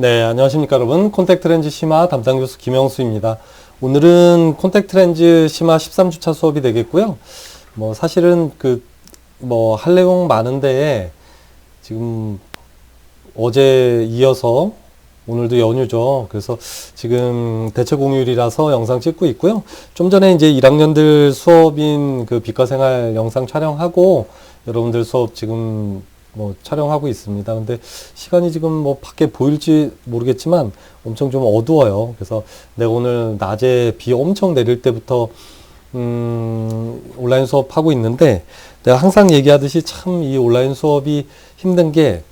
네, 안녕하십니까 여러분. 콘택트 렌즈 심화 담당 교수 김영수입니다. 오늘은 콘택트 렌즈 심화 13주차 수업이 되겠고요. 뭐 사실은 그 뭐 할 내용 많은데 지금 어제 이어서 오늘도 연휴죠. 그래서 지금 대체 공휴일이라서 영상 찍고 있고요. 좀 전에 이제 1학년들 수업인 그 빛과 생활 영상 촬영하고 여러분들 수업 지금 뭐 촬영하고 있습니다. 근데 시간이 지금 뭐 밖에 보일지 모르겠지만 엄청 좀 어두워요. 그래서 내가 오늘 낮에 비 엄청 내릴 때부터 음, 온라인 수업 하고 있는데 내가 항상 얘기하듯이 참 이 온라인 수업이 힘든 게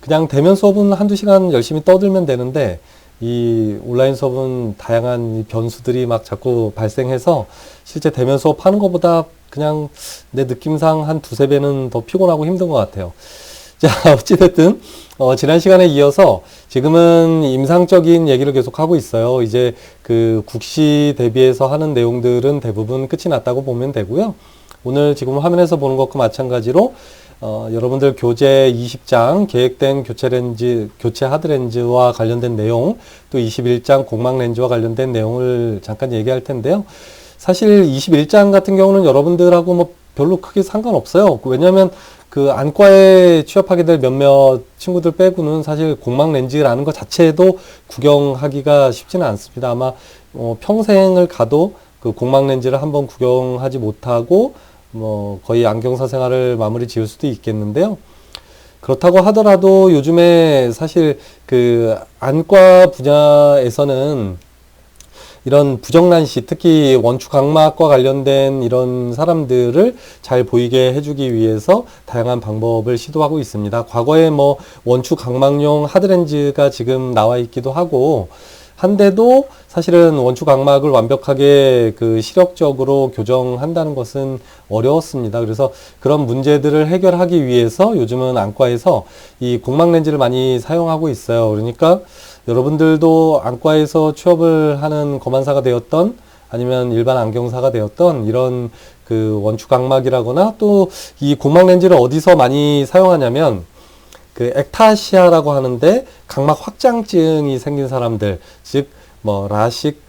그냥 대면 수업은 한두 시간 열심히 떠들면 되는데 이 온라인 수업은 다양한 이 변수들이 막 자꾸 발생해서 실제 대면 수업 하는 것보다 그냥 내 느낌상 한 두세 배는 더 피곤하고 힘든 것 같아요. 자, 어찌됐든, 어, 지난 시간에 이어서 지금은 임상적인 얘기를 계속 하고 있어요. 이제 그 국시 대비해서 하는 내용들은 대부분 끝이 났다고 보면 되고요. 오늘 지금 화면에서 보는 것과 마찬가지로 어, 여러분들 교재 20장 계획된 교체 렌즈, 교체 하드 렌즈와 관련된 내용, 또 21장 공망 렌즈와 관련된 내용을 잠깐 얘기할 텐데요. 사실 21장 같은 경우는 여러분들하고 뭐 별로 크게 상관없어요. 왜냐하면 그 안과에 취업하게 될 몇몇 친구들 빼고는 사실 공망 렌즈라는 것 자체도 구경하기가 쉽지는 않습니다. 아마 어, 평생을 가도 그 공망 렌즈를 한번 구경하지 못하고 뭐 거의 안경사 생활을 마무리 지을 수도 있겠는데요. 그렇다고 하더라도 요즘에 사실 그 안과 분야에서는 이런 부정난시, 특히 원추 각막과 관련된 이런 사람들을 잘 보이게 해주기 위해서 다양한 방법을 시도하고 있습니다. 과거에 뭐 원추 각막용 하드렌즈가 지금 나와 있기도 하고, 한데도 사실은 원추 각막을 완벽하게 그 시력적으로 교정한다는 것은 어려웠습니다. 그래서 그런 문제들을 해결하기 위해서 요즘은 안과에서 이 공막 렌즈를 많이 사용하고 있어요. 그러니까 여러분들도 안과에서 취업을 하는 검안사가 되었던 아니면 일반 안경사가 되었던 이런 그 원추 각막이라거나 또 이 공막 렌즈를 어디서 많이 사용하냐면 그 액타시아라고 하는데 각막 확장증이 생긴 사람들 즉 뭐 라식,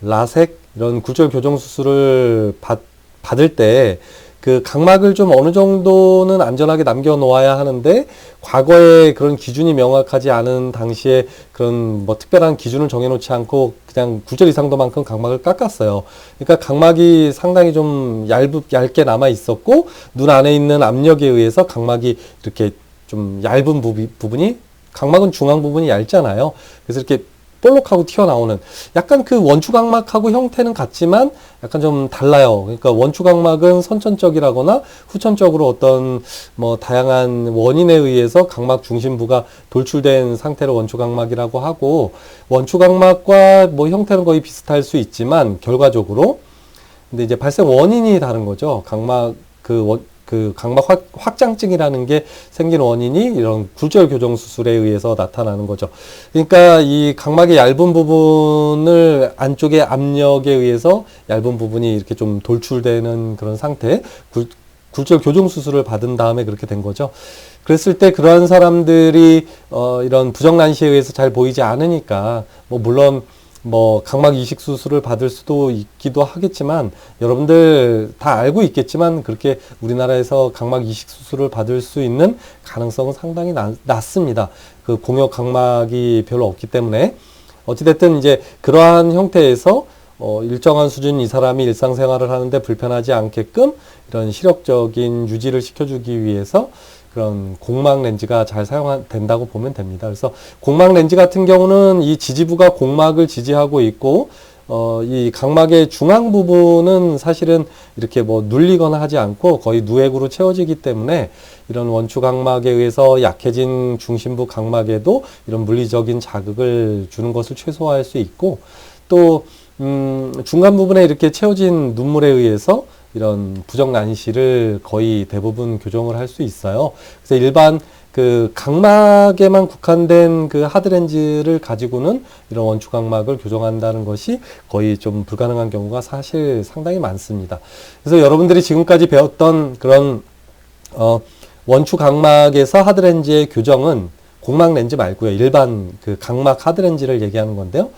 라섹 이런 굴절 교정 수술을 받, 받을 때 그 각막을 좀 어느 정도는 안전하게 남겨 놓아야 하는데 과거에 그런 기준이 명확하지 않은 당시에 그런 뭐 특별한 기준을 정해 놓지 않고 그냥 굴절 이상도만큼 각막을 깎았어요. 그러니까 각막이 상당히 좀 얇, 얇게 남아 있었고 눈 안에 있는 압력에 의해서 각막이 이렇게 좀 얇은 부비, 부분이 각막은 중앙 부분이 얇잖아요. 그래서 이렇게 볼록하고 튀어나오는 약간 그 원추각막하고 형태는 같지만 약간 좀 달라요. 그러니까 원추각막은 선천적이라거나 후천적으로 어떤 뭐 다양한 원인에 의해서 각막 중심부가 돌출된 상태로 원추각막이라고 하고 원추각막과 뭐 형태는 거의 비슷할 수 있지만 결과적으로 근데 이제 발생 원인이 다른 거죠. 각막 그 원, 그 각막 확, 장증이라는게 생긴 원인이 이런 굴절 교정 수술에 의해서 나타나는 거죠. 그러니까 이 각막의 얇은 부분을 안쪽의 압력에 의해서 얇은 부분이 이렇게 좀 돌출되는 그런 상태, 굴, 굴절 교정 수술을 받은 다음에 그렇게 된 거죠. 그랬을 때 그러한 사람들이 어 이런 부정난시에 의해서 잘 보이지 않으니까 뭐 물론 뭐 각막 이식 수술을 받을 수도 있기도 하겠지만 여러분들 다 알고 있겠지만 그렇게 우리나라에서 각막 이식 수술을 받을 수 있는 가능성은 상당히 낮, 낮습니다. 그 공역 각막이 별로 없기 때문에 어찌됐든 이제 그러한 형태에서 어, 일정한 수준 이 사람이 일상생활을 하는데 불편하지 않게끔 이런 시력적인 유지를 시켜주기 위해서 그런 공막 렌즈가 잘 사용된다고 보면 됩니다. 그래서 공막 렌즈 같은 경우는 이 지지부가 공막을 지지하고 있고 어, 이 각막의 중앙 부분은 사실은 이렇게 뭐 눌리거나 하지 않고 거의 누액으로 채워지기 때문에 이런 원추 각막에 의해서 약해진 중심부 각막에도 이런 물리적인 자극을 주는 것을 최소화할 수 있고 또 음, 중간 부분에 이렇게 채워진 눈물에 의해서 이런 부정 난시를 거의 대부분 교정을 할 수 있어요. 그래서 일반 그 각막에만 국한된 그 하드렌즈를 가지고는 이런 원추 각막을 교정한다는 것이 거의 좀 불가능한 경우가 사실 상당히 많습니다. 그래서 여러분들이 지금까지 배웠던 그런 어 원추 각막에서 하드렌즈의 교정은 공막 렌즈 말고요. 일반 그 각막 하드 렌즈를 얘기하는 건데요.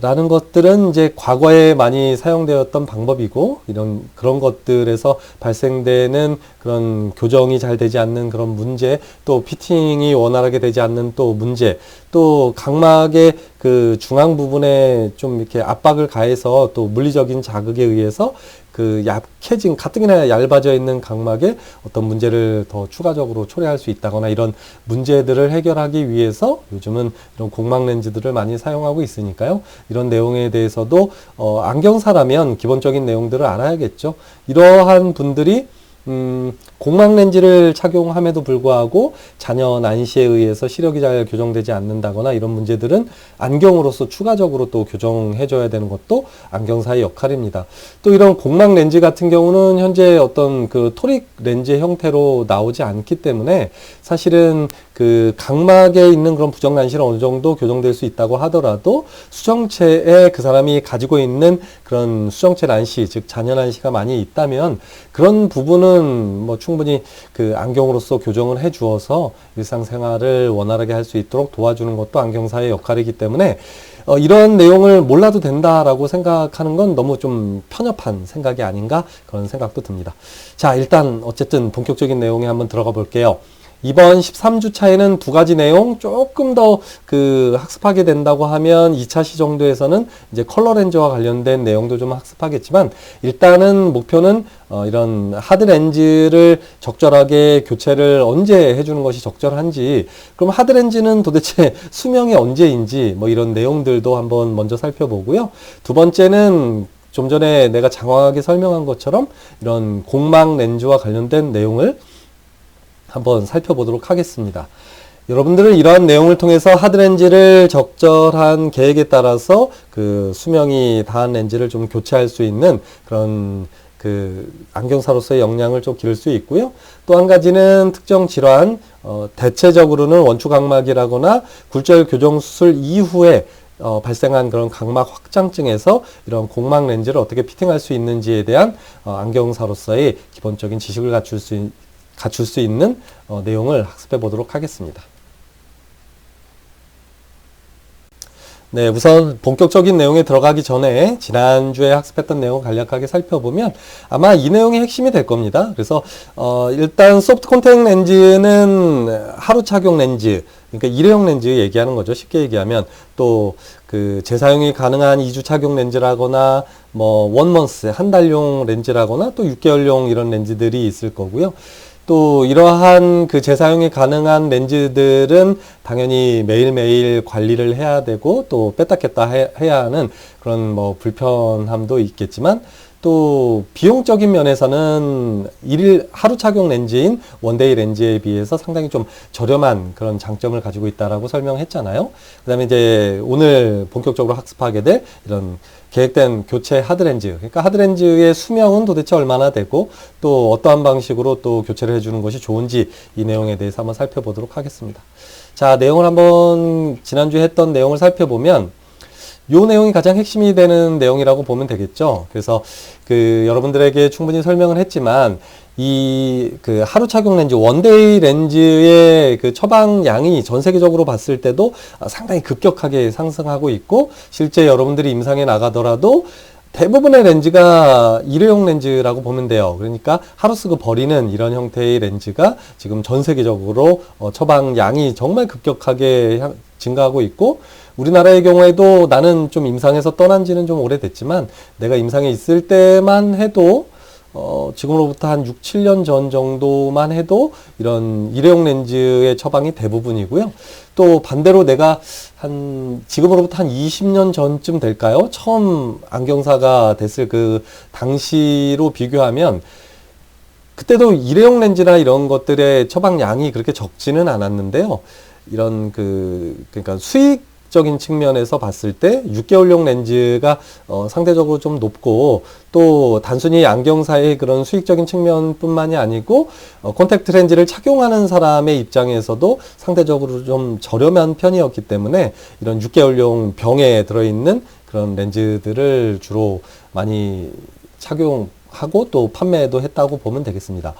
라는 것들은 이제 과거에 많이 사용되었던 방법이고 이런 그런 것들에서 발생되는 그런 교정이 잘 되지 않는 그런 문제 또 피팅이 원활하게 되지 않는 또 문제 또 각막의 그 중앙 부분에 좀 이렇게 압박을 가해서 또 물리적인 자극에 의해서 그 약해진 가뜩이나 얇아져 있는 각막에 어떤 문제를 더 추가적으로 초래할 수 있다거나 이런 문제들을 해결하기 위해서 요즘은 이런 공막 렌즈들을 많이 사용하고 있으니까요. 이런 내용에 대해서도 어, 안경사라면 기본적인 내용들을 알아야겠죠. 이러한 분들이 음, 공막 렌즈를 착용함에도 불구하고 자녀 난시에 의해서 시력이 잘 교정되지 않는다거나 이런 문제들은 안경으로서 추가적으로 또 교정해줘야 되는 것도 안경사의 역할입니다. 또 이런 공막 렌즈 같은 경우는 현재 어떤 그 토릭 렌즈 형태로 나오지 않기 때문에 사실은 그 각막에 있는 그런 부정 난시는 어느 정도 교정될 수 있다고 하더라도 수정체에 그 사람이 가지고 있는 그런 수정체 난시, 즉 잔여 난시가 많이 있다면 그런 부분은 뭐 충분히 그 안경으로서 교정을 해 주어서 일상생활을 원활하게 할 수 있도록 도와주는 것도 안경사의 역할이기 때문에 어, 이런 내용을 몰라도 된다라고 생각하는 건 너무 좀 편협한 생각이 아닌가 그런 생각도 듭니다. 자, 일단 어쨌든 본격적인 내용에 한번 들어가 볼게요. 이번 13주차에는 두 가지 내용 조금 더 그 학습하게 된다고 하면 2차 시 정도에서는 이제 컬러 렌즈와 관련된 내용도 좀 학습하겠지만 일단은 목표는 어 이런 하드 렌즈를 적절하게 교체를 언제 해주는 것이 적절한지 그럼 하드 렌즈는 도대체 수명이 언제인지 뭐 이런 내용들도 한번 먼저 살펴보고요. 두 번째는 좀 전에 내가 장황하게 설명한 것처럼 이런 공망 렌즈와 관련된 내용을 한번 살펴보도록 하겠습니다. 여러분들은 이러한 내용을 통해서 하드렌즈를 적절한 계획에 따라서 그 수명이 다한 렌즈를 좀 교체할 수 있는 그런 그 안경사로서의 역량을 좀 기를 수 있고요. 또 한 가지는 특정 질환, 어, 대체적으로는 원추각막이라거나 굴절 교정 수술 이후에 어, 발생한 그런 각막 확장증에서 이런 공막 렌즈를 어떻게 피팅할 수 있는지에 대한 어, 안경사로서의 기본적인 지식을 갖출 수 있, 갖출 수 있는 어, 내용을 학습해 보도록 하겠습니다. 네, 우선 본격적인 내용에 들어가기 전에 지난주에 학습했던 내용 간략하게 살펴보면 아마 이 내용이 핵심이 될 겁니다. 그래서 어, 일단 소프트 콘택 렌즈는 하루 착용 렌즈, 그러니까 일회용 렌즈 얘기하는 거죠. 쉽게 얘기하면 또 그 재사용이 가능한 2주 착용 렌즈라거나 뭐 원먼스 한 달용 렌즈라거나 또 6개월용 이런 렌즈들이 있을 거고요. 또 이러한 그 재사용이 가능한 렌즈들은 당연히 매일매일 관리를 해야 되고 또 뺐다 꼈다 해야 하는 그런 뭐 불편함도 있겠지만 또 비용적인 면에서는 일일 하루 착용 렌즈인 원데이 렌즈에 비해서 상당히 좀 저렴한 그런 장점을 가지고 있다라고 설명했잖아요. 그다음에 이제 오늘 본격적으로 학습하게 될 이런 계획된 교체 하드렌즈. 그러니까 하드렌즈의 수명은 도대체 얼마나 되고 또 어떠한 방식으로 또 교체를 해주는 것이 좋은지 이 내용에 대해서 한번 살펴보도록 하겠습니다. 자, 내용을 한번 지난주에 했던 내용을 살펴보면 요 내용이 가장 핵심이 되는 내용이라고 보면 되겠죠. 그래서 그 여러분들에게 충분히 설명을 했지만 이 그 하루 착용 렌즈 원데이 렌즈의 그 처방량이 전 세계적으로 봤을 때도 상당히 급격하게 상승하고 있고 실제 여러분들이 임상에 나가더라도 대부분의 렌즈가 일회용 렌즈라고 보면 돼요. 그러니까 하루 쓰고 버리는 이런 형태의 렌즈가 지금 전 세계적으로 어, 처방량이 정말 급격하게 증가하고 있고 우리나라의 경우에도 나는 좀 임상에서 떠난 지는 좀 오래됐지만 내가 임상에 있을 때만 해도 어, 지금으로부터 한 6, 7년 전 정도만 해도 이런 일회용 렌즈의 처방이 대부분이고요. 또 반대로 내가 한 지금으로부터 한 20년 전쯤 될까요? 처음 안경사가 됐을 그 당시로 비교하면 그때도 일회용 렌즈나 이런 것들의 처방량이 그렇게 적지는 않았는데요. 이런 그 그러니까 수익 적인 측면에서 봤을 때 6개월용 렌즈가 어, 상대적으로 좀 높고 또 단순히 안경사의 그런 수익적인 측면뿐만이 아니고 어, 콘택트 렌즈를 착용하는 사람의 입장에서도 상대적으로 좀 저렴한 편이었기 때문에 이런 6개월용 병에 들어있는 그런 렌즈들을 주로 많이 착용하고 또 판매도 했다고 보면 되겠습니다.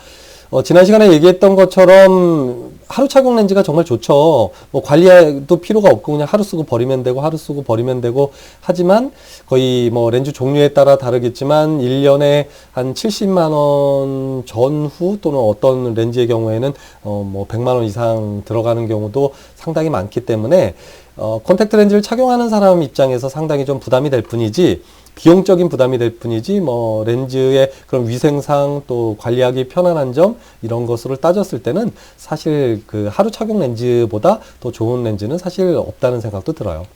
어, 지난 시간에 얘기했던 것처럼 하루 착용 렌즈가 정말 좋죠. 뭐 관리도 필요가 없고 그냥 하루 쓰고 버리면 되고 하루 쓰고 버리면 되고 하지만 거의 뭐 렌즈 종류에 따라 다르겠지만 1년에 한 70만 원 전후 또는 어떤 렌즈의 경우에는 어, 뭐 100만 원 이상 들어가는 경우도 상당히 많기 때문에 어, 콘택트 렌즈를 착용하는 사람 입장에서 상당히 좀 부담이 될 뿐이지 비용적인 부담이 될 뿐이지 뭐 렌즈의 그런 위생상 또 관리하기 편안한 점 이런 것으로 따졌을 때는 사실 그 하루 착용 렌즈보다 더 좋은 렌즈는 사실 없다는 생각도 들어요.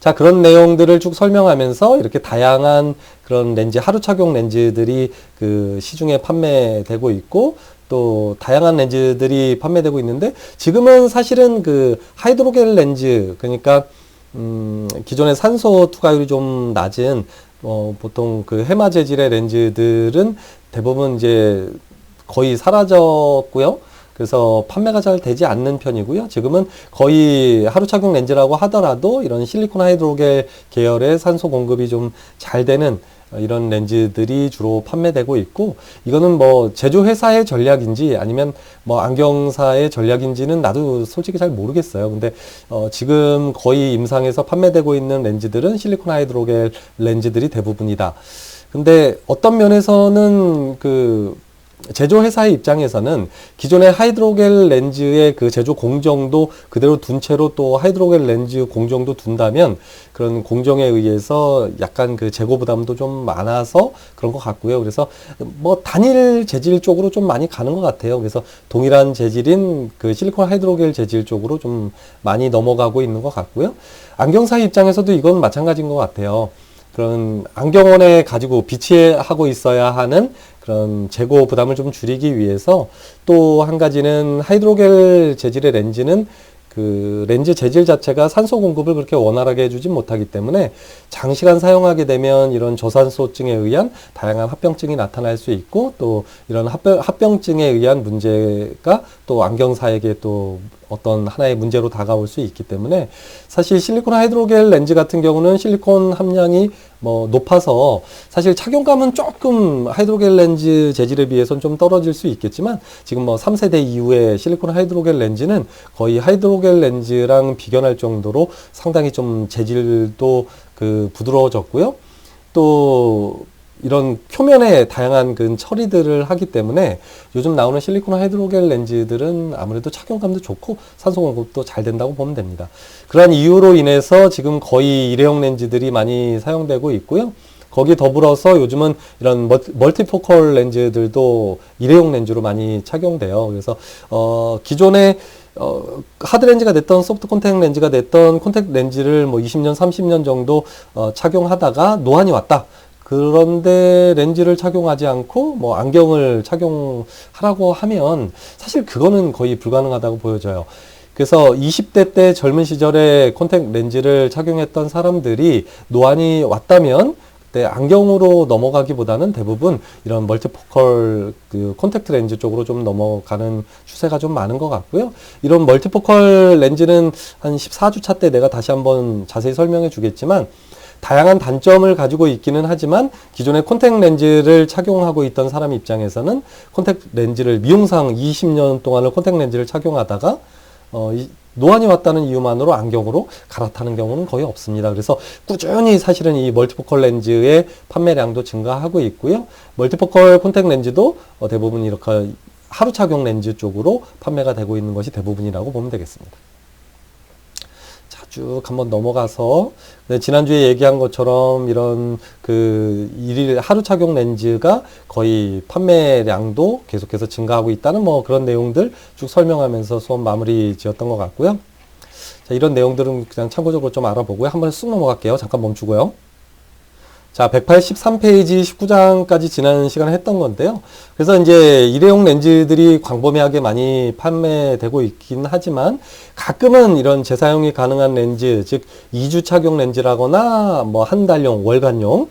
자, 그런 내용들을 쭉 설명하면서 이렇게 다양한 그런 렌즈, 하루 착용 렌즈들이 그 시중에 판매되고 있고, 또 다양한 렌즈들이 판매되고 있는데, 지금은 사실은 그 하이드로겔 렌즈, 그러니까 음, 기존의 산소 투과율이 좀 낮은 어, 보통 그 해마 재질의 렌즈들은 대부분 이제 거의 사라졌고요. 그래서 판매가 잘 되지 않는 편이고요. 지금은 거의 하루 착용 렌즈라고 하더라도 이런 실리콘 하이드로겔 계열의 산소 공급이 좀 잘 되는 이런 렌즈들이 주로 판매되고 있고 이거는 뭐 제조 회사의 전략인지 아니면 뭐 안경사의 전략인지는 나도 솔직히 잘 모르겠어요. 근데 어 지금 거의 임상에서 판매되고 있는 렌즈들은 실리콘 하이드로겔 렌즈들이 대부분이다. 근데 어떤 면에서는 그 제조회사의 입장에서는 기존의 하이드로겔 렌즈의 그 제조 공정도 그대로 둔 채로 또 하이드로겔 렌즈 공정도 둔다면 그런 공정에 의해서 약간 그 재고 부담도 좀 많아서 그런 것 같고요. 그래서 뭐 단일 재질 쪽으로 좀 많이 가는 것 같아요. 그래서 동일한 재질인 그 실리콘 하이드로겔 재질 쪽으로 좀 많이 넘어가고 있는 것 같고요. 안경사 입장에서도 이건 마찬가지인 것 같아요. 그런 안경원에 가지고 비치하고 있어야 하는 그런 재고 부담을 좀 줄이기 위해서 또 한 가지는 하이드로겔 재질의 렌즈는 그 렌즈 재질 자체가 산소 공급을 그렇게 원활하게 해주지 못하기 때문에 장시간 사용하게 되면 이런 저산소증에 의한 다양한 합병증이 나타날 수 있고 또 이런 합병, 합병증에 의한 문제가 또 안경사에게 또 어떤 하나의 문제로 다가올 수 있기 때문에 사실 실리콘 하이드로겔 렌즈 같은 경우는 실리콘 함량이 뭐 높아서 사실 착용감은 조금 하이드로겔 렌즈 재질에 비해서는 좀 떨어질 수 있겠지만 지금 뭐 3세대 이후에 실리콘 하이드로겔 렌즈는 거의 하이드로겔 렌즈랑 비견할 정도로 상당히 좀 재질도 그 부드러워졌고요. 또 이런 표면에 다양한 그 처리들을 하기 때문에 요즘 나오는 실리콘 하이드로겔 렌즈들은 아무래도 착용감도 좋고 산소 공급도 잘 된다고 보면 됩니다. 그러한 이유로 인해서 지금 거의 일회용 렌즈들이 많이 사용되고 있고요. 거기 더불어서 요즘은 이런 멀티포컬 렌즈들도 일회용 렌즈로 많이 착용돼요. 그래서 어 기존에 어, 하드 렌즈가 됐던 소프트 콘택 렌즈가 됐던 콘택 렌즈를 뭐 20년, 30년 정도 어, 착용하다가 노안이 왔다. 그런데 렌즈를 착용하지 않고 뭐 안경을 착용하라고 하면 사실 그거는 거의 불가능하다고 보여져요. 그래서 20대 때 젊은 시절에 콘택 렌즈를 착용했던 사람들이 노안이 왔다면 그때 안경으로 넘어가기보다는 대부분 이런 멀티포컬 그 콘택트 렌즈 쪽으로 좀 넘어가는 추세가 좀 많은 것 같고요. 이런 멀티포컬 렌즈는 한 14주차 때 내가 다시 한번 자세히 설명해 주겠지만 다양한 단점을 가지고 있기는 하지만 기존의 콘택 렌즈를 착용하고 있던 사람 입장에서는 콘택 렌즈를 미용상 20년 동안을 콘택 렌즈를 착용하다가 어, 이, 노안이 왔다는 이유만으로 안경으로 갈아타는 경우는 거의 없습니다. 그래서 꾸준히 사실은 이 멀티포컬 렌즈의 판매량도 증가하고 있고요. 멀티포컬 콘택 렌즈도 어, 대부분 이렇게 하루 착용 렌즈 쪽으로 판매가 되고 있는 것이 대부분이라고 보면 되겠습니다. 쭉 한번 넘어가서 네, 지난주에 얘기한 것처럼 이런 그 일일 하루 착용 렌즈가 거의 판매량도 계속해서 증가하고 있다는 뭐 그런 내용들 쭉 설명하면서 수업 마무리 지었던 것 같고요. 자, 이런 내용들은 그냥 참고적으로 좀 알아보고요. 한번 쑥 넘어갈게요. 잠깐 멈추고요. 자, 183페이지 19장까지 지난 시간에 했던 건데요. 그래서 이제 일회용 렌즈들이 광범위하게 많이 판매되고 있긴 하지만 가끔은 이런 재사용이 가능한 렌즈, 즉 2주 착용 렌즈라거나 뭐 한 달용, 월간용,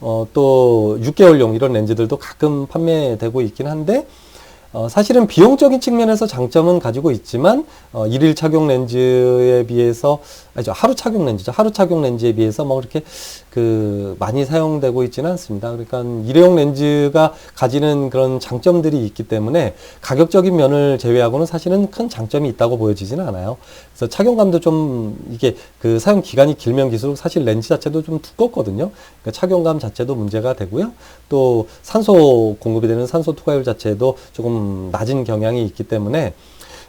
어, 또 6개월용 이런 렌즈들도 가끔 판매되고 있긴 한데 어, 사실은 비용적인 측면에서 장점은 가지고 있지만 어, 일일 착용 렌즈에 비해서 아니죠 하루 착용 렌즈죠. 하루 착용 렌즈에 비해서 뭐 그렇게 그 많이 사용되고 있지는 않습니다. 그러니까 일회용 렌즈가 가지는 그런 장점들이 있기 때문에 가격적인 면을 제외하고는 사실은 큰 장점이 있다고 보여지지는 않아요. 그래서 착용감도 좀 이게 그 사용 기간이 길면 길수록 사실 렌즈 자체도 좀 두껍거든요. 그러니까 착용감 자체도 문제가 되고요. 또 산소 공급이 되는 산소 투과율 자체도 조금 낮은 경향이 있기 때문에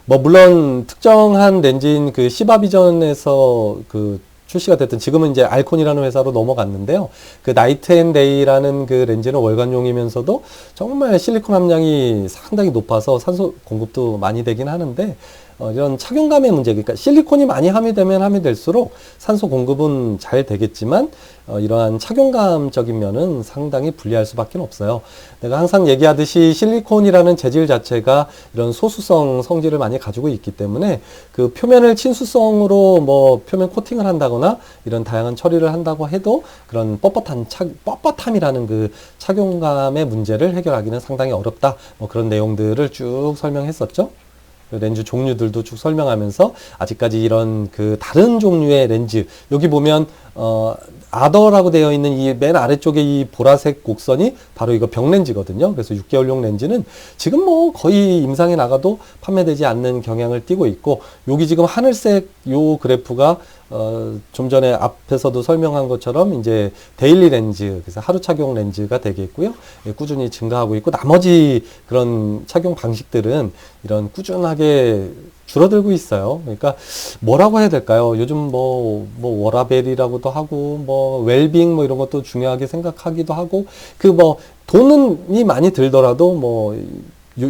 뭐 물론 특정한 렌즈인 그 시바비전에서 그 출시가 됐던 지금은 이제 알콘이라는 회사로 넘어갔는데요. 그 나이트 앤 데이라는 그 렌즈는 월관용이면서도 정말 실리콘 함량이 상당히 높아서 산소 공급도 많이 되긴 하는데 어, 이런 착용감의 문제, 그러니까 실리콘이 많이 함유되면 함유될수록 산소 공급은 잘 되겠지만 어, 이러한 착용감적인 면은 상당히 불리할 수밖에 없어요. 내가 항상 얘기하듯이 실리콘이라는 재질 자체가 이런 소수성 성질을 많이 가지고 있기 때문에 그 표면을 친수성으로 뭐 표면 코팅을 한다거나 이런 다양한 처리를 한다고 해도 그런 뻣뻣한 착, 뻣뻣함이라는 그 착용감의 문제를 해결하기는 상당히 어렵다. 뭐 그런 내용들을 쭉 설명했었죠. 그 렌즈 종류들도 쭉 설명하면서 아직까지 이런 그 다른 종류의 렌즈 여기 보면 어 아더라고 되어 있는 이 맨 아래쪽에 이 보라색 곡선이 바로 이거 병렌즈거든요. 그래서 6개월용 렌즈는 지금 뭐 거의 임상에 나가도 판매되지 않는 경향을 띠고 있고 여기 지금 하늘색 요 그래프가 어, 좀 전에 앞에서도 설명한 것처럼 이제 데일리 렌즈, 그래서 하루 착용 렌즈가 되겠고요. 예, 꾸준히 증가하고 있고 나머지 그런 착용 방식들은 이런 꾸준하게 줄어들고 있어요. 그러니까 뭐라고 해야 될까요? 요즘 뭐, 뭐 워라벨이라고도 하고, 뭐 웰빙 뭐 이런 것도 중요하게 생각하기도 하고, 그 뭐 돈이 많이 들더라도 뭐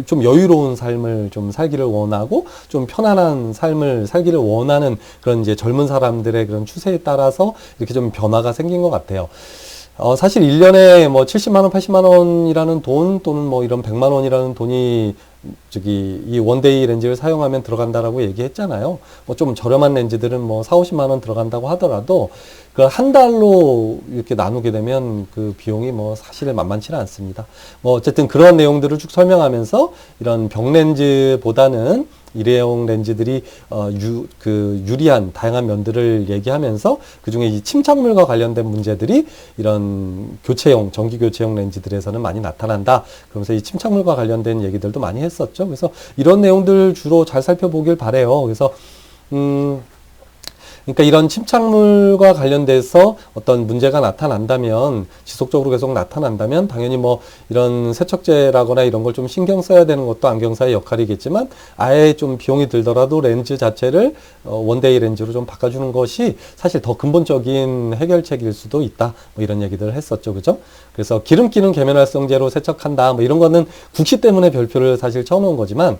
좀 여유로운 삶을 좀 살기를 원하고 좀 편안한 삶을 살기를 원하는 그런 이제 젊은 사람들의 그런 추세에 따라서 이렇게 좀 변화가 생긴 것 같아요. 어, 사실 1년에 뭐 70만원, 80만원이라는 돈 또는 뭐 이런 100만원이라는 돈이 저기 이 원데이 렌즈를 사용하면 들어간다라고 얘기했잖아요. 뭐 좀 저렴한 렌즈들은 뭐 4, 50만 원 들어간다고 하더라도 그 한 달로 이렇게 나누게 되면 그 비용이 뭐 사실 만만치는 않습니다. 뭐 어쨌든 그런 내용들을 쭉 설명하면서 이런 병 렌즈보다는 일회용 렌즈들이 어, 유, 그 유리한 다양한 면들을 얘기하면서 그 중에 이 침착물과 관련된 문제들이 이런 교체용 전기 교체용 렌즈들에서는 많이 나타난다. 그러면서 이 침착물과 관련된 얘기들도 많이 했었죠. 그래서 이런 내용들 주로 잘 살펴보길 바래요. 그래서 음. 그러니까 이런 침착물과 관련돼서 어떤 문제가 나타난다면 지속적으로 계속 나타난다면 당연히 뭐 이런 세척제라거나 이런 걸 좀 신경 써야 되는 것도 안경사의 역할이겠지만 아예 좀 비용이 들더라도 렌즈 자체를 어 원데이 렌즈로 좀 바꿔주는 것이 사실 더 근본적인 해결책일 수도 있다. 뭐 이런 얘기들을 했었죠. 그죠? 그래서 기름기는 계면활성제로 세척한다. 뭐 이런 거는 국시 때문에 별표를 사실 쳐놓은 거지만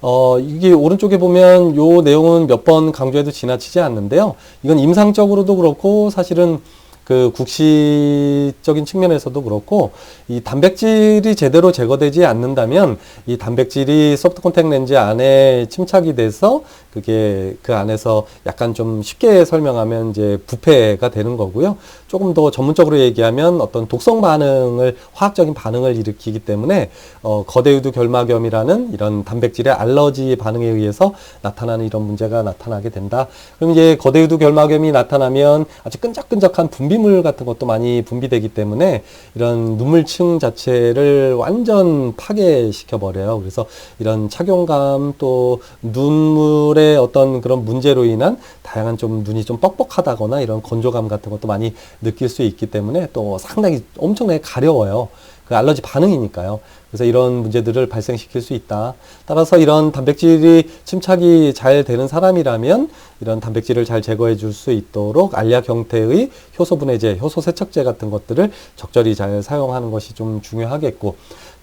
어, 이게 오른쪽에 보면 요 내용은 몇 번 강조해도 지나치지 않는데요. 이건 임상적으로도 그렇고 사실은 그 국시적인 측면에서도 그렇고 이 단백질이 제대로 제거되지 않는다면 이 단백질이 소프트 콘택 렌즈 안에 침착이 돼서 그게 그 안에서 약간 좀 쉽게 설명하면 이제 부패가 되는 거고요. 조금 더 전문적으로 얘기하면 어떤 독성 반응을 화학적인 반응을 일으키기 때문에 어, 거대유두 결막염이라는 이런 단백질의 알러지 반응에 의해서 나타나는 이런 문제가 나타나게 된다. 그럼 이제 거대유두 결막염이 나타나면 아주 끈적끈적한 분비물 같은 것도 많이 분비되기 때문에 이런 눈물층 자체를 완전 파괴시켜 버려요. 그래서 이런 착용감 또 눈물의 어떤 그런 문제로 인한 다양한 좀 눈이 좀 뻑뻑하다거나 이런 건조감 같은 것도 많이 느낄 수 있기 때문에 또 상당히 엄청나게 가려워요. 그 알러지 반응이니까요. 그래서 이런 문제들을 발생시킬 수 있다. 따라서 이런 단백질이 침착이 잘 되는 사람이라면 이런 단백질을 잘 제거해 줄 수 있도록 알약 형태의 효소 분해제, 효소 세척제 같은 것들을 적절히 잘 사용하는 것이 좀 중요하겠고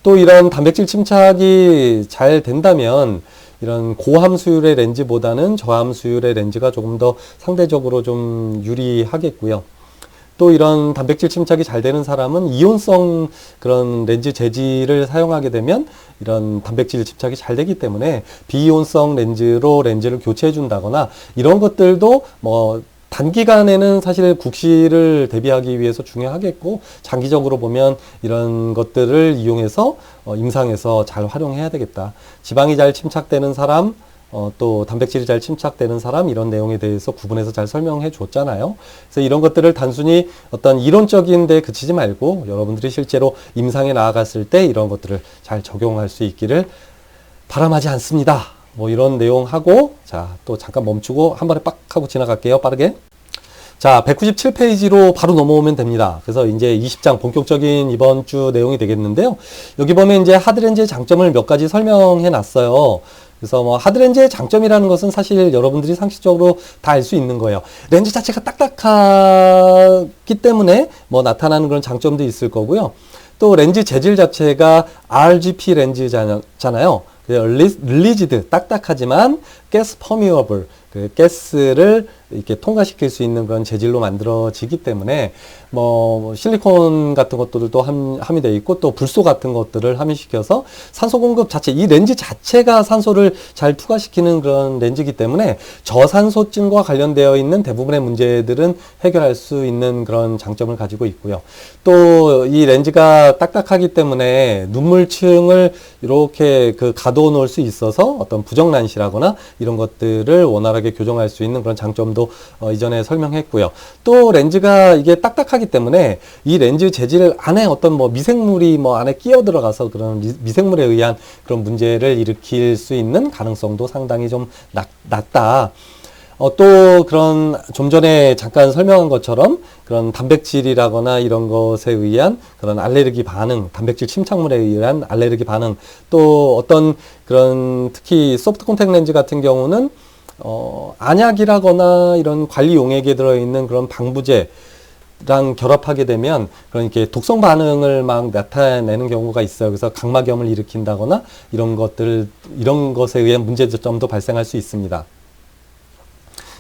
또 이런 단백질 침착이 잘 된다면 이런 고함 수율의 렌즈보다는 저함 수율의 렌즈가 조금 더 상대적으로 좀 유리하겠고요. 또 이런 단백질 침착이 잘 되는 사람은 이온성 그런 렌즈 재질을 사용하게 되면 이런 단백질 침착이 잘 되기 때문에 비이온성 렌즈로 렌즈를 교체해 준다거나 이런 것들도 뭐 단기간에는 사실 국시를 대비하기 위해서 중요하겠고 장기적으로 보면 이런 것들을 이용해서 어, 임상에서 잘 활용해야 되겠다. 지방이 잘 침착되는 사람, 어, 또 단백질이 잘 침착되는 사람 이런 내용에 대해서 구분해서 잘 설명해 줬잖아요. 그래서 이런 것들을 단순히 어떤 이론적인 데 그치지 말고 여러분들이 실제로 임상에 나아갔을 때 이런 것들을 잘 적용할 수 있기를 바람하지 않습니다. 뭐 이런 내용 하고 자, 또 잠깐 멈추고 한 번에 빡 하고 지나갈게요. 빠르게. 자, 197페이지로 바로 넘어오면 됩니다. 그래서 이제 20장 본격적인 이번 주 내용이 되겠는데요. 여기 보면 이제 하드렌즈의 장점을 몇 가지 설명해 놨어요. 그래서 뭐 하드렌즈의 장점이라는 것은 사실 여러분들이 상식적으로 다 알 수 있는 거예요. 렌즈 자체가 딱딱하기 때문에 뭐 나타나는 그런 장점도 있을 거고요. 또 렌즈 재질 자체가 RGP 렌즈잖아요. 릴리지드 딱딱하지만 가스 퍼미어블 그 가스를 이렇게 통과시킬 수 있는 그런 재질로 만들어지기 때문에 뭐 실리콘 같은 것들도 함, 돼 있고 또 불소 같은 것들을 함유시켜서 산소 공급 자체 이 렌즈 자체가 산소를 잘 투과시키는 그런 렌즈이기 때문에 저산소증과 관련되어 있는 대부분의 문제들은 해결할 수 있는 그런 장점을 가지고 있고요. 또 이 렌즈가 딱딱하기 때문에 눈물층을 이렇게 그 가둬 놓을 수 있어서 어떤 부정난시라거나 이런 것들을 원활하게 교정할 수 있는 그런 장점도 어, 이전에 설명했고요. 또 렌즈가 이게 딱딱하기 때문에 이 렌즈 재질 안에 어떤 뭐 미생물이 뭐 안에 끼어 들어가서 그런 미, 생물에 의한 그런 문제를 일으킬 수 있는 가능성도 상당히 좀 낮, 낮다. 어, 또 그런 좀 전에 잠깐 설명한 것처럼 그런 단백질이라거나 이런 것에 의한 그런 알레르기 반응, 단백질 침착물에 의한 알레르기 반응, 또 어떤 그런 특히 소프트 콘택 렌즈 같은 경우는 어, 안약이라거나 이런 관리 용액에 들어있는 그런 방부제 랑 결합하게 되면 그런 이렇게 독성 반응을 막 나타내는 경우가 있어요. 그래서 각막염을 일으킨다거나 이런 것들 이런 것에 의한 문제점도 발생할 수 있습니다.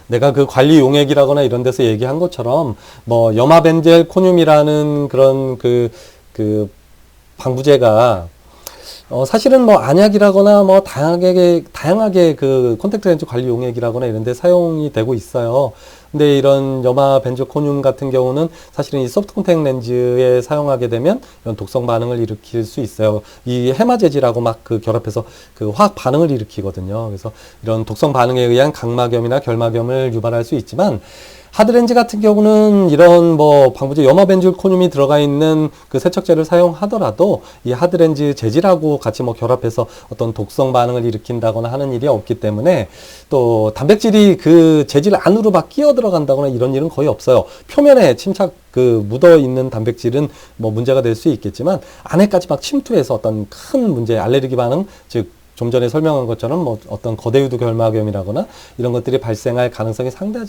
내가 그 관리 용액이라거나 이런 데서 얘기한 것처럼 뭐 염화벤젤 코늄이라는 그런 그, 그 방부제가 어, 사실은 뭐 안약이라거나 뭐 다양하게, 다양하게 그 콘택트 렌즈 관리 용액이라거나 이런 데 사용이 되고 있어요. 근데 이런 염화 벤조코늄 같은 경우는 사실은 이 소프트 콘택 렌즈에 사용하게 되면 이런 독성 반응을 일으킬 수 있어요. 이 해마 재질하고 막 그 결합해서 그 화학 반응을 일으키거든요. 그래서 이런 독성 반응에 의한 각막염이나 결막염을 유발할 수 있지만 하드렌즈 같은 경우는 이런 뭐 방부제 염화 벤줄 코늄이 들어가 있는 그 세척제를 사용하더라도 이 하드렌즈 재질하고 같이 뭐 결합해서 어떤 독성 반응을 일으킨다거나 하는 일이 없기 때문에 또 단백질이 그 재질 안으로 막 끼어 들어간다거나 이런 일은 거의 없어요. 표면에 침착 그 묻어 있는 단백질은 뭐 문제가 될 수 있겠지만 안에까지 막 침투해서 어떤 큰 문제 알레르기 반응 즉좀 전에 설명한 것처럼 뭐 어떤 거대유두 결막염이라거나 이런 것들이 발생할 가능성이 상당히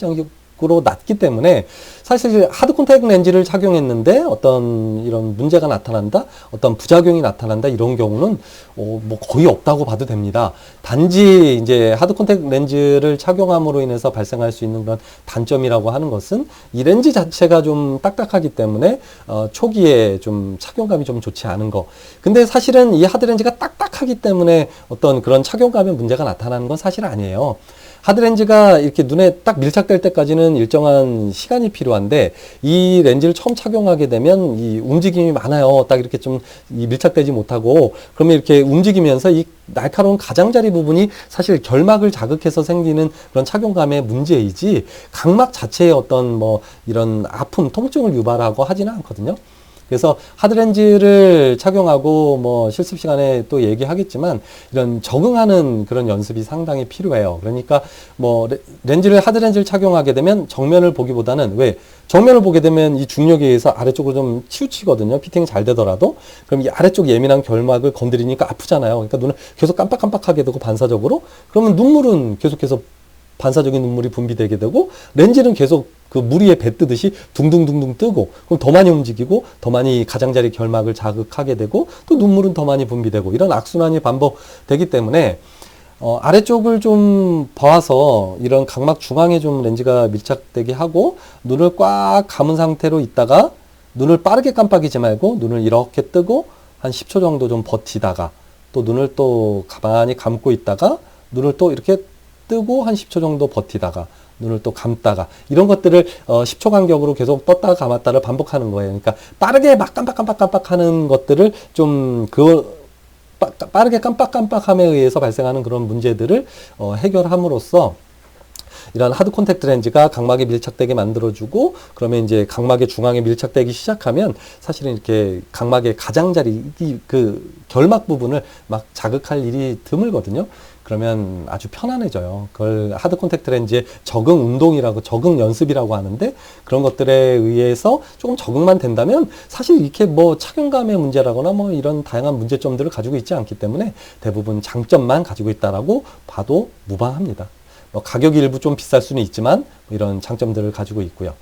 으로 낮기 때문에 사실 하드 콘택 렌즈를 착용했는데 어떤 이런 문제가 나타난다, 어떤 부작용이 나타난다 이런 경우는 어, 뭐 거의 없다고 봐도 됩니다. 단지 이제 하드 콘택 렌즈를 착용함으로 인해서 발생할 수 있는 그런 단점이라고 하는 것은 이 렌즈 자체가 좀 딱딱하기 때문에 어, 초기에 좀 착용감이 좀 좋지 않은 거. 근데 사실은 이 하드 렌즈가 딱딱하기 때문에 어떤 그런 착용감에 문제가 나타나는 건 사실 아니에요. 하드렌즈가 이렇게 눈에 딱 밀착될 때까지는 일정한 시간이 필요한데 이 렌즈를 처음 착용하게 되면 이 움직임이 많아요. 딱 이렇게 좀 밀착되지 못하고 그러면 이렇게 움직이면서 이 날카로운 가장자리 부분이 사실 결막을 자극해서 생기는 그런 착용감의 문제이지 각막 자체의 어떤 뭐 이런 아픔, 통증을 유발하고 하지는 않거든요. 그래서 하드렌즈를 착용하고 뭐 실습 시간에 또 얘기하겠지만 이런 적응하는 그런 연습이 상당히 필요해요. 그러니까 뭐 렌즈를 하드렌즈를 착용하게 되면 정면을 보기보다는 왜 정면을 보게 되면 이 중력에 의해서 아래쪽으로 좀 치우치거든요. 피팅이 잘 되더라도. 그럼 이 아래쪽 예민한 결막을 건드리니까 아프잖아요. 그러니까 눈을 계속 깜빡깜빡하게 되고 반사적으로 그러면 눈물은 계속해서 반사적인 눈물이 분비되게 되고 렌즈는 계속 그 무리에 배 뜨듯이 둥둥둥둥 뜨고 그럼 더 많이 움직이고 더 많이 가장자리 결막을 자극하게 되고 또 눈물은 더 많이 분비되고 이런 악순환이 반복되기 때문에 어, 아래쪽을 좀 봐서 이런 각막 중앙에 좀 렌즈가 밀착되게 하고 눈을 꽉 감은 상태로 있다가 눈을 빠르게 깜빡이지 말고 눈을 이렇게 뜨고 한 10초 정도 좀 버티다가 또 눈을 또 가만히 감고 있다가 눈을 또 이렇게 뜨고 한 10초 정도 버티다가 눈을 또 감다가 이런 것들을 어 10초 간격으로 계속 떴다가 감았다를 반복하는 거예요. 그러니까 빠르게 막 깜빡깜빡깜빡 하는 것들을 좀그 빠, 빠르게 깜빡깜빡함에 의해서 발생하는 그런 문제들을 어, 해결함으로써 이런 하드 콘택트 렌즈가 각막에 밀착되게 만들어주고 그러면 이제 각막의 중앙에 밀착되기 시작하면 사실은 이렇게 각막의 가장자리 이그 결막 부분을 막 자극할 일이 드물거든요. 그러면 아주 편안해져요. 그걸 하드 콘택트 렌즈의 적응 운동이라고 적응 연습이라고 하는데 그런 것들에 의해서 조금 적응만 된다면 사실 이렇게 뭐 착용감의 문제라거나 뭐 이런 다양한 문제점들을 가지고 있지 않기 때문에 대부분 장점만 가지고 있다라고 봐도 무방합니다. 뭐 가격이 일부 좀 비쌀 수는 있지만 뭐 이런 장점들을 가지고 있고요.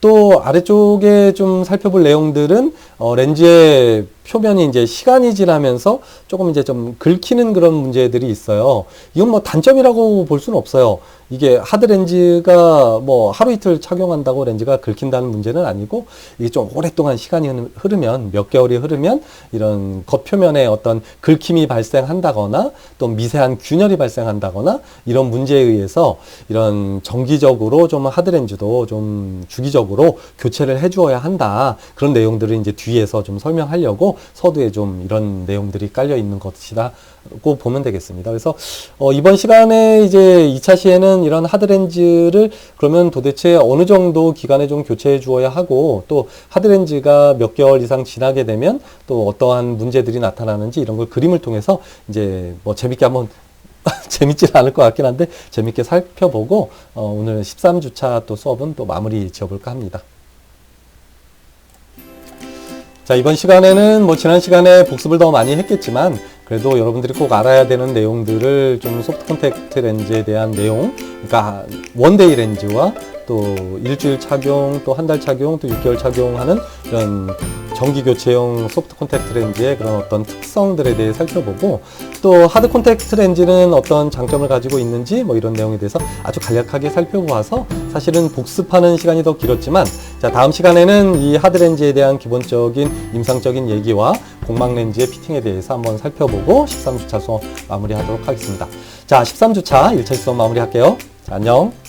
또 아래쪽에 좀 살펴볼 내용들은 어, 렌즈의 표면이 이제 시간이 지나면서 조금 이제 좀 긁히는 그런 문제들이 있어요. 이건 뭐 단점이라고 볼 수는 없어요. 이게 하드 렌즈가 뭐 하루 이틀 착용한다고 렌즈가 긁힌다는 문제는 아니고 이게 좀 오랫동안 시간이 흐르- 흐르면 몇 개월이 흐르면 이런 겉표면에 어떤 긁힘이 발생한다거나 또 미세한 균열이 발생한다거나 이런 문제에 의해서 이런 정기적으로 좀 하드 렌즈도 좀 주기적으로 교체를 해 주어야 한다. 그런 내용들을 이제 뒤에서 좀 설명하려고 서두에 좀 이런 내용들이 깔려 있는 것이라 고 보면 되겠습니다. 그래서 어, 이번 시간에 이제 2차 시에는 이런 하드 렌즈를 그러면 도대체 어느 정도 기간에 좀 교체해 주어야 하고 또 하드 렌즈가 몇 개월 이상 지나게 되면 또 어떠한 문제들이 나타나는지 이런 걸 그림을 통해서 이제 뭐 재밌게 한번 재밌지 않을 것 같긴 한데 재밌게 살펴보고 어, 오늘 13주차 또 수업은 또 마무리 지어볼까 합니다. 자, 이번 시간에는 뭐 지난 시간에 복습을 더 많이 했겠지만 그래도 여러분들이 꼭 알아야 되는 내용들을 좀 소프트 콘택트 렌즈에 대한 내용, 그러니까 원데이 렌즈와 또 일주일 착용, 또 한 달 착용, 또 6개월 착용하는 이런 정기 교체용 소프트 콘택트 렌즈의 그런 어떤 특성들에 대해 살펴보고 또 하드 콘택트 렌즈는 어떤 장점을 가지고 있는지 뭐 이런 내용에 대해서 아주 간략하게 살펴보아서 사실은 복습하는 시간이 더 길었지만 자 다음 시간에는 이 하드 렌즈에 대한 기본적인 임상적인 얘기와 공막 렌즈의 피팅에 대해서 한번 살펴보고 13주차 수업 마무리하도록 하겠습니다. 자 13주차 1차 수업 마무리할게요. 자, 안녕.